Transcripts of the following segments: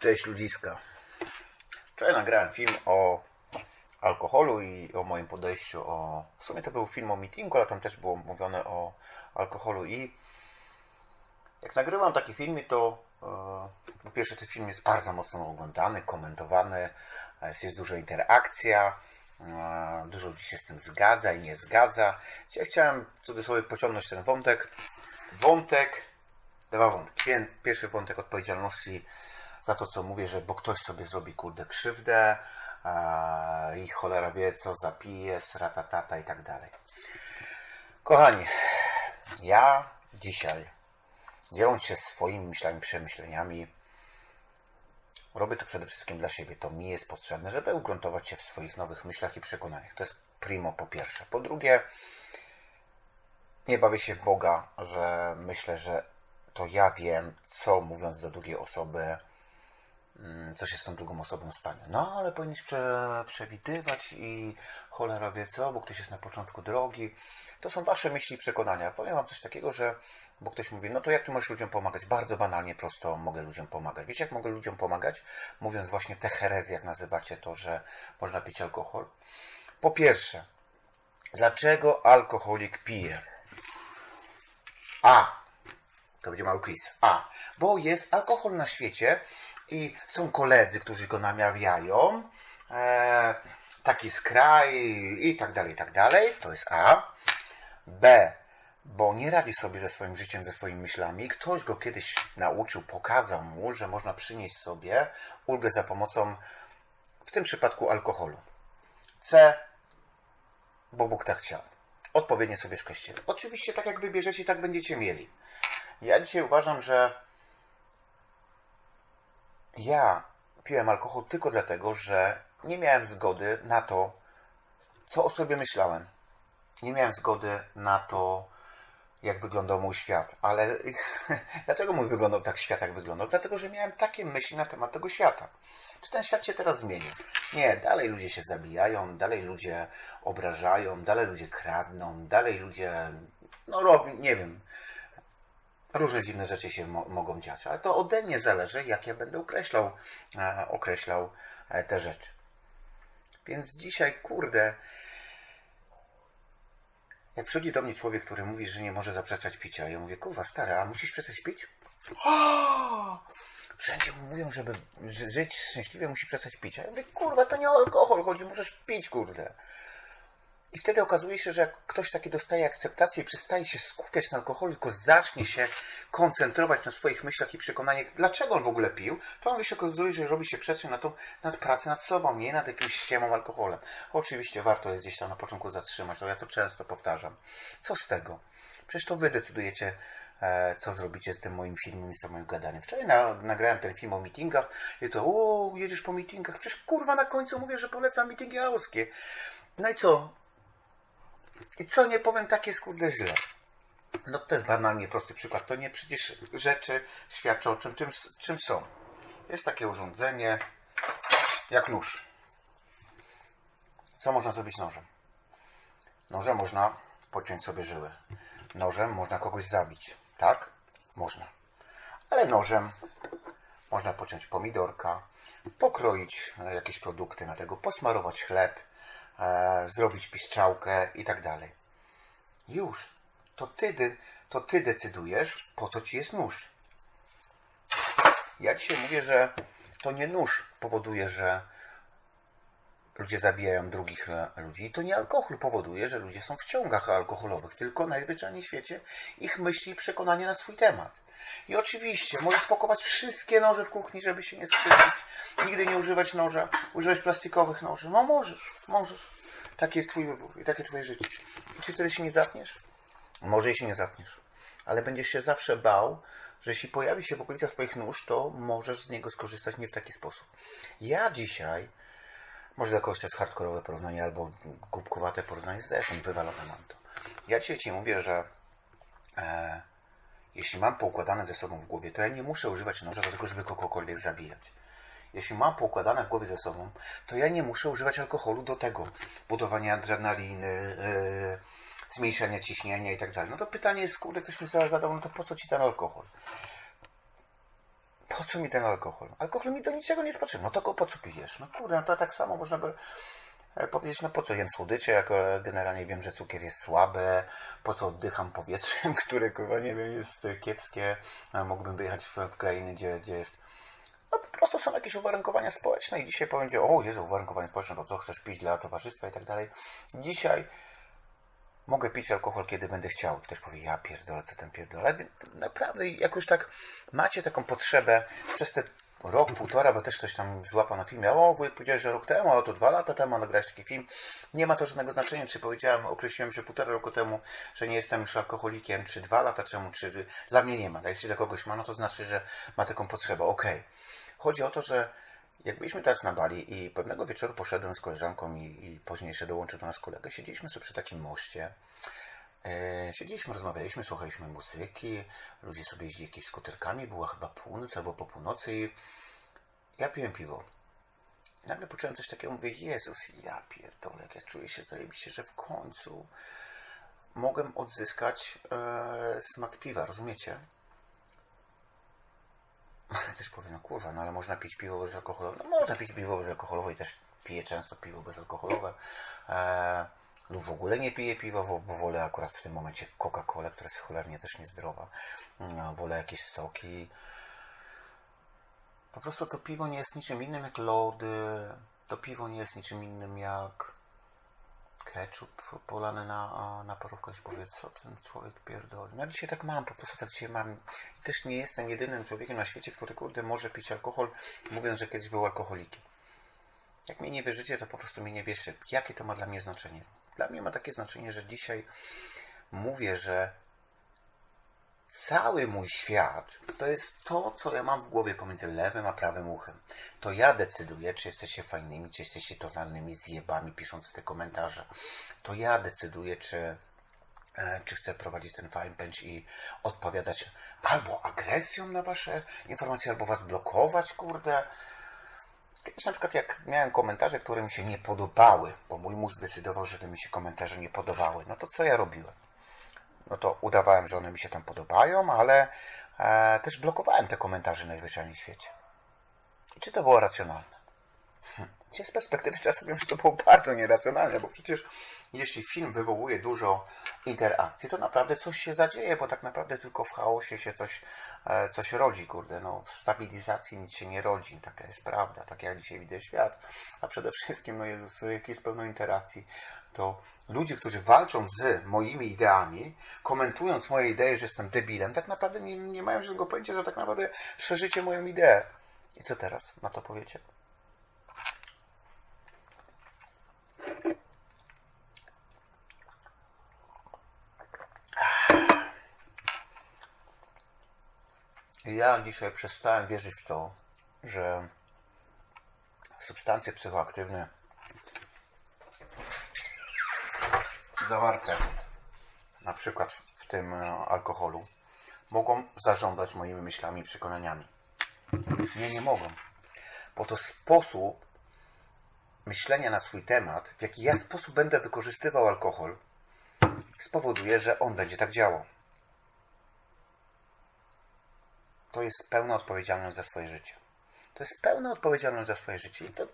Cześć ludziska. Wczoraj nagrałem film o alkoholu i o moim podejściu o... W sumie to był film o meetingu, ale tam też było mówione o alkoholu i jak nagrywam taki film, to e, po pierwsze ten film jest bardzo mocno oglądany, komentowany, e, jest duża interakcja, dużo ludzi się z tym zgadza i nie zgadza. Dzisiaj chciałem w cudzysłowie pociągnąć ten wątek. Wątek, dwa wątki. Pier- Pierwszy wątek odpowiedzialności za to, co mówię, że bo ktoś sobie zrobi kurde krzywdę e, i cholera wie, co zapije, sratatata i tak dalej. Kochani, ja dzisiaj, dzieląc się swoimi myślami, przemyśleniami, robię to przede wszystkim dla siebie. To mi jest potrzebne, żeby ugruntować się w swoich nowych myślach i przekonaniach. To jest primo po pierwsze. Po drugie, nie bawię się w Boga, że myślę, że to ja wiem, co mówiąc do drugiej osoby, co się z tą drugą osobą stanie. No, ale powinieneś prze, przewidywać i cholera wie co, bo ktoś jest na początku drogi. To są wasze myśli i przekonania. Powiem wam coś takiego, że bo ktoś mówi, no to jak ty możesz ludziom pomagać? Bardzo banalnie, prosto mogę ludziom pomagać. Wiecie, jak mogę ludziom pomagać? Mówiąc właśnie te herezy, jak nazywacie to, że można pić alkohol. Po pierwsze, dlaczego alkoholik pije? A. To będzie mały quiz. A. Bo jest alkohol na świecie i są koledzy, którzy go namawiają. E, taki jest kraj i tak dalej, i tak dalej. To jest A. B. Bo nie radzi sobie ze swoim życiem, ze swoimi myślami. Ktoś go kiedyś nauczył, pokazał mu, że można przynieść sobie ulgę za pomocą, w tym przypadku, alkoholu. C. Bo Bóg tak chciał. Odpowiednie sobie skreślcie. Oczywiście, tak jak wybierzecie, tak będziecie mieli. Ja dzisiaj uważam, że ja piłem alkohol tylko dlatego, że nie miałem zgody na to, co o sobie myślałem. Nie miałem zgody na to, jak wyglądał mój świat. Ale dlaczego mój wyglądał tak świat, jak wyglądał? Dlatego, że miałem takie myśli na temat tego świata. Czy ten świat się teraz zmienił? Nie, dalej ludzie się zabijają, dalej ludzie obrażają, dalej ludzie kradną, dalej ludzie, no robią, nie wiem, różne dziwne rzeczy się mo- mogą dziać. Ale to ode mnie zależy, jak ja będę określał, e, określał e, te rzeczy. Więc dzisiaj, kurde, jak przychodzi do mnie człowiek, który mówi, że nie może zaprzestać picia, ja mówię, kurwa, stary, a musisz przestać pić? O! Wszędzie mówią, żeby ży- żyć szczęśliwie, musi przestać pić. A ja mówię, kurwa, to nie alkohol chodzi, możesz pić, kurde. I wtedy okazuje się, że jak ktoś taki dostaje akceptację i przestaje się skupiać na alkoholu, tylko zacznie się koncentrować na swoich myślach i przekonaniach, dlaczego on w ogóle pił, to on się okazuje, że robi się przestrzeń na tą nad pracę nad sobą, nie nad jakimś ściemą alkoholem. Oczywiście warto jest gdzieś tam na początku zatrzymać, ale ja to często powtarzam. Co z tego? Przecież to wy decydujecie, e, co zrobicie z tym moim filmem i z tym moim gadaniem. Wczoraj na, nagrałem ten film o meetingach i to, o, jedziesz po meetingach. Przecież kurwa na końcu mówię, że polecam meetingi austkie. No i co? I co nie powiem, tak jest kurde źle. No to jest banalnie prosty przykład. To nie przecież rzeczy świadczą o czym, czym, czym są. Jest takie urządzenie jak nóż. Co można zrobić nożem? Nożem można pociąć sobie żyły. Nożem można kogoś zabić. Tak? Można. Ale nożem można pociąć pomidorka, pokroić jakieś produkty na tego, posmarować chleb, e, zrobić piszczałkę i tak dalej. Już. To ty, to ty decydujesz, po co ci jest nóż. Ja dzisiaj mówię, że to nie nóż powoduje, że ludzie zabijają drugich e, ludzi. I to nie alkohol powoduje, że ludzie są w ciągach alkoholowych, tylko najzwyczajniej w świecie ich myśli i przekonanie na swój temat. I oczywiście możesz pakować wszystkie noże w kuchni, żeby się nie skrzywdzić. Nigdy nie używać noża, używać plastikowych noży. No możesz, możesz. Taki jest twój wybór i takie twoje życie. I czy wtedy się nie zatniesz? Może i się nie zatniesz. Ale będziesz się zawsze bał, że jeśli pojawi się w okolicach twoich nóż, to możesz z niego skorzystać nie w taki sposób. Ja dzisiaj może dla kogoś to jest hardkorowe porównanie albo głupkowate porównanie, zresztą wywalone mam to. Ja dzisiaj Ci mówię, że e, jeśli mam poukładane ze sobą w głowie, to ja nie muszę używać noża do tego, żeby kogokolwiek zabijać. Jeśli mam poukładane w głowie ze sobą, to ja nie muszę używać alkoholu do tego. Budowania adrenaliny, e, zmniejszania ciśnienia i tak dalej. No to pytanie jest, kurde, ktoś mi zadał, no to po co Ci ten alkohol? Po co mi ten alkohol? Alkohol mi do niczego nie jest potrzebny. No to go po co pijesz? No kurde, no to tak samo można by e, powiedzieć, no po co jem słodycze, jak e, generalnie wiem, że cukier jest słaby, po co oddycham powietrzem, które, kurwa, nie wiem, jest e, kiepskie. Mógłbym wyjechać w, w krainy, gdzie, gdzie jest no po prostu są jakieś uwarunkowania społeczne i dzisiaj powiem o Jezu, uwarunkowania społeczne, to co chcesz pić dla towarzystwa i tak dalej. Dzisiaj mogę pić alkohol, kiedy będę chciał. Ktoś powie, ja pierdolę, co ten pierdolę. Naprawdę, jak już tak macie taką potrzebę przez te rok, półtora, bo też coś tam złapał na filmie, o, wujek powiedziałeś, że rok temu, a to dwa lata temu nagrałeś taki film. Nie ma to żadnego znaczenia, czy powiedziałem, określiłem, że półtora roku temu, że nie jestem już alkoholikiem, czy dwa lata temu, czy... Dla mnie nie ma. Jeśli dla kogoś ma, no to znaczy, że ma taką potrzebę. Okej. Chodzi o to, że jak byliśmy teraz na Bali i pewnego wieczoru poszedłem z koleżanką i, i później jeszcze dołączył do nas kolega, siedzieliśmy sobie przy takim moście, e, siedzieliśmy, rozmawialiśmy, słuchaliśmy muzyki, ludzie sobie jeździli jakimiś skuterkami, była chyba północ albo po północy i ja piłem piwo. I nagle poczułem coś takiego, mówię, Jezus, ja pierdolę, jak ja czuję się zajebiście, że w końcu mogłem odzyskać e, smak piwa, rozumiecie? Też powiem, no kurwa, no ale można pić piwo bezalkoholowe. No można pić piwo bezalkoholowe i też piję często piwo bezalkoholowe. E, lub w ogóle nie piję piwa, bo, bo wolę akurat w tym momencie Coca-Colę, która jest cholernie też niezdrowa. No, wolę jakieś soki. Po prostu to piwo nie jest niczym innym jak lody. To piwo nie jest niczym innym jak ketchup polany na, na parówkę. Ktoś powie, co ten człowiek pierdoli. No dzisiaj tak mam, po prostu tak dzisiaj mam. I też nie jestem jedynym człowiekiem na świecie, który kurde może pić alkohol, mówiąc, że kiedyś był alkoholikiem. Jak mnie nie wierzycie, to po prostu mnie nie wierzcie. Jakie to ma dla mnie znaczenie? Dla mnie ma takie znaczenie, że dzisiaj mówię, że cały mój świat to jest to, co ja mam w głowie pomiędzy lewym a prawym uchem. To ja decyduję, czy jesteście fajnymi, czy jesteście totalnymi zjebami, pisząc te komentarze. To ja decyduję, czy, e, czy chcę prowadzić ten fanpage i odpowiadać albo agresją na wasze informacje, albo was blokować, kurde. Kiedyś na przykład jak miałem komentarze, które mi się nie podobały, bo mój mózg decydował, że mi się komentarze nie podobały, no to co ja robiłem? No to udawałem, że one mi się tam podobają, ale e, też blokowałem te komentarze najzwyczajniej w świecie. I czy to było racjonalne? Hm. Z perspektywy czasu wiem, że to było bardzo nieracjonalne, bo przecież jeśli film wywołuje dużo interakcji, to naprawdę coś się zadzieje, bo tak naprawdę tylko w chaosie się coś, e, coś rodzi, kurde. No, w stabilizacji nic się nie rodzi, taka jest prawda, tak jak dzisiaj widzę świat. A przede wszystkim, no Jezus, jak jest pełno interakcji, to ludzie, którzy walczą z moimi ideami, komentując moje idee, że jestem debilem, tak naprawdę nie, nie mają żadnego pojęcia, że tak naprawdę szerzycie moją ideę. I co teraz na to powiecie? Ja dzisiaj przestałem wierzyć w to, że substancje psychoaktywne zawarte na przykład w tym e, alkoholu mogą zarządzać moimi myślami i przekonaniami. Nie, nie mogą. Bo to sposób myślenia na swój temat, w jaki ja sposób będę wykorzystywał alkohol, spowoduje, że on będzie tak działał. To jest pełna odpowiedzialność za swoje życie. To jest pełna odpowiedzialność za swoje życie. I to,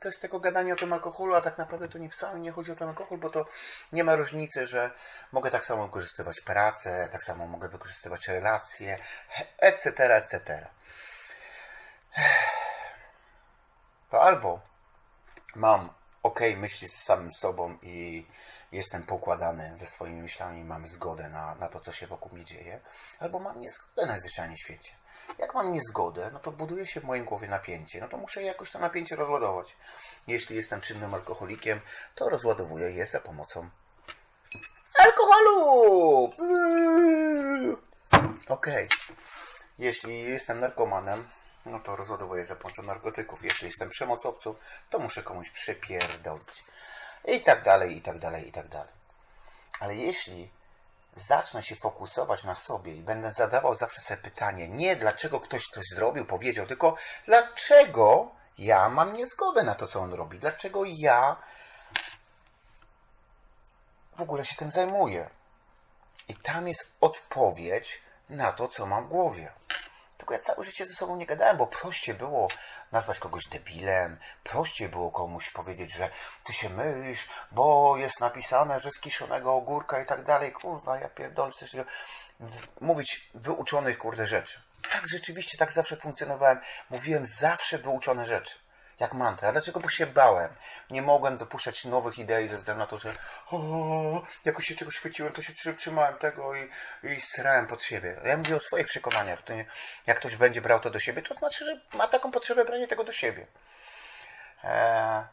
to jest tylko gadanie o tym alkoholu, a tak naprawdę to nie wcale nie chodzi o ten alkohol, bo to nie ma różnicy, że mogę tak samo wykorzystywać pracę, tak samo mogę wykorzystywać relacje, etc., etc. To albo mam ok myśli z samym sobą i jestem pokładany ze swoimi myślami, mam zgodę na, na to, co się wokół mnie dzieje, albo mam niezgodę najzwyczajniej w świecie. Jak mam niezgodę, no to buduje się w mojej głowie napięcie. No to muszę jakoś to napięcie rozładować. Jeśli jestem czynnym alkoholikiem, to rozładowuję je za pomocą alkoholu. Okej. Okay. Jeśli jestem narkomanem, no to rozładowuję za pomocą narkotyków. Jeśli jestem przemocowcą, to muszę komuś przepierdolić. I tak dalej, i tak dalej, i tak dalej. Ale jeśli zacznę się fokusować na sobie i będę zadawał zawsze sobie pytanie, nie dlaczego ktoś coś zrobił, powiedział, tylko dlaczego ja mam niezgodę na to, co on robi, dlaczego ja w ogóle się tym zajmuję. I tam jest odpowiedź na to, co mam w głowie. Tylko ja całe życie ze sobą nie gadałem, bo prościej było nazwać kogoś debilem, prościej było komuś powiedzieć, że ty się mylisz, bo jest napisane, że z kiszonego ogórka i tak dalej. Kurwa, ja pierdolę coś takiego. Mówić wyuczonych, kurde, rzeczy. Tak, rzeczywiście, tak zawsze funkcjonowałem. Mówiłem zawsze wyuczone rzeczy. Jak mantra. Dlaczego? Bo się bałem. Nie mogłem dopuszczać nowych idei ze względu na to, że o, jakoś się czegoś chwyciłem, to się trzy- trzymałem tego i, i srałem pod siebie. Ja mówię o swoich przekonaniach. Nie, jak ktoś będzie brał to do siebie, to znaczy, że ma taką potrzebę brania tego do siebie. Eee,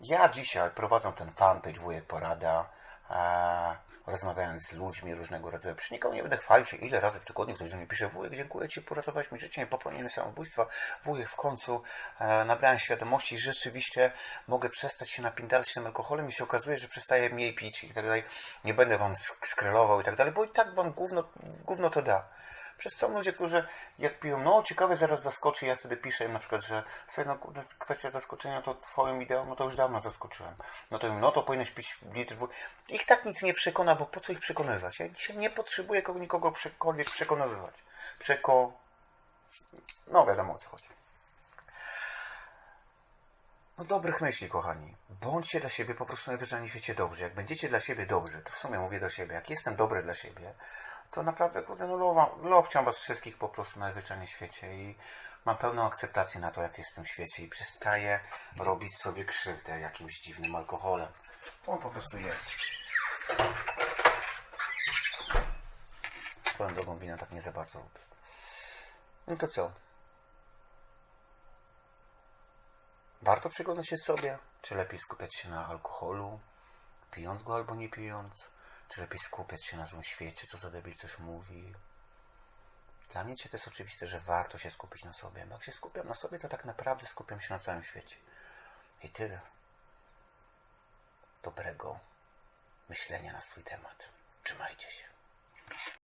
ja dzisiaj prowadzę ten fanpage Wujek Porada, e, rozmawiając z ludźmi różnego rodzaju. Przy nikogo nie będę chwalił się, ile razy w tygodniu ktoś do mnie pisze Wujek, dziękuję Ci, poratowałeś mi życie, nie popełniłem samobójstwa. Wujek, w końcu e, nabrałem świadomości, że rzeczywiście mogę przestać się napindalać tym alkoholem i się okazuje, że przestaję mniej pić i tak dalej. Nie będę Wam sk- skrelował i tak dalej, bo i tak Wam gówno, gówno to da. Przez są ludzie, którzy jak piją, no ciekawe, zaraz zaskoczy, ja wtedy piszę im na przykład, że słuchaj, no kwestia zaskoczenia to twoją ideą, no to już dawno zaskoczyłem. No to im, no to powinieneś pić litr wód. Ich tak nic nie przekona, bo po co ich przekonywać? Ja dzisiaj nie potrzebuję kogo, nikogo przekolwiek przekonywać. Przeko... No wiadomo o co chodzi. No dobrych myśli, kochani. Bądźcie dla siebie po prostu najwyżej na świecie dobrzy. Jak będziecie dla siebie dobrzy, to w sumie mówię do siebie, jak jestem dobry dla siebie, to naprawdę, kurde, no lowciam was wszystkich po prostu na świecie i mam pełną akceptację na to, jak jestem w świecie i przestaję robić sobie krzywdę jakimś dziwnym alkoholem. On po prostu jest. Swoją drogą wina tak nie za bardzo lubię. No to co? Warto przyglądać się sobie, czy lepiej skupiać się na alkoholu, pijąc go albo nie pijąc, czy lepiej skupiać się na złym świecie, co za debil coś mówi. Dla mnie to jest oczywiste, że warto się skupić na sobie, bo jak się skupiam na sobie, to tak naprawdę skupiam się na całym świecie. I tyle. Dobrego myślenia na swój temat. Trzymajcie się.